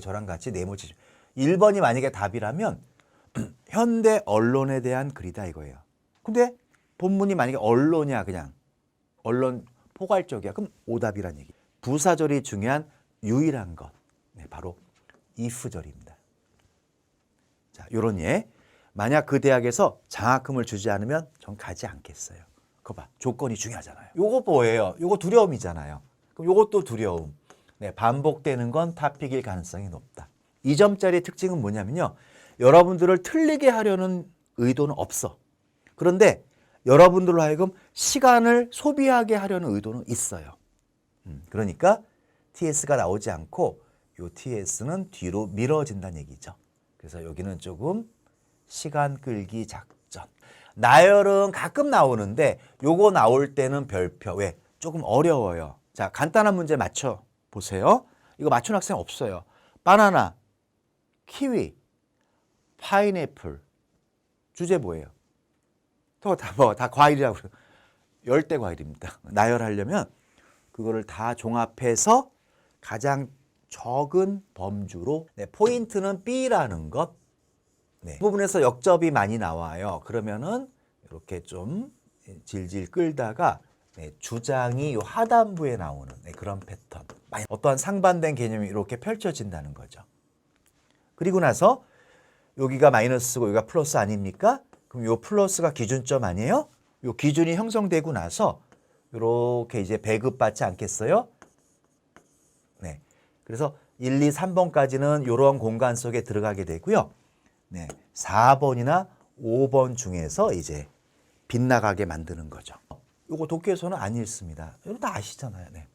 저랑 같이 네모치 1번이 만약에 답이라면 현대 언론에 대한 글이다 이거예요. 근데 본문이 만약에 언론이야 그냥 언론 포괄적이야 그럼 오답이란 얘기. 부사절이 중요한 유일한 것. 네, 바로 if절입니다. 자, 요런 예. 만약 그 대학에서 장학금을 주지 않으면 전 가지 않겠어요. 그거 봐. 조건이 중요하잖아요. 요거 뭐예요? 요거 두려움이잖아요. 그럼 요것도 두려움. 네, 반복되는 건 타픽일 가능성이 높다. 이 점짜리 특징은 뭐냐면요. 여러분들을 틀리게 하려는 의도는 없어. 그런데 여러분들로 하여금 시간을 소비하게 하려는 의도는 있어요. 음, 그러니까 TS가 나오지 않고 요 TS는 뒤로 미뤄진다는 얘기죠. 그래서 여기는 조금 시간 끌기 작전. 나열은 가끔 나오는데 요거 나올 때는 별표. 왜? 조금 어려워요. 자, 간단한 문제 맞춰 보세요. 이거 맞춘 학생 없어요. 바나나, 키위, 파인애플. 주제 뭐예요? 또다 뭐, 다 과일이라고. 열대 과일입니다. 나열하려면 그거를 다 종합해서 가장 적은 범주로 네, 포인트는 B라는 것. 네. 이 부분에서 역접이 많이 나와요. 그러면은 이렇게 좀 질질 끌다가 네, 주장이 요 하단부에 나오는 네, 그런 패턴. 어떠한 상반된 개념이 이렇게 펼쳐진다는 거죠. 그리고 나서 여기가 마이너스고 여기가 플러스 아닙니까? 그럼 요 플러스가 기준점 아니에요? 요 기준이 형성되고 나서 이렇게 이제 배급받지 않겠어요? 네. 그래서 1, 2, 3번까지는 이런 공간 속에 들어가게 되고요. 네. 4번이나 5번 중에서 이제 빗나가게 만드는 거죠. 요거 독해에서는 안 읽습니다. 여러분 다 아시잖아요. 네.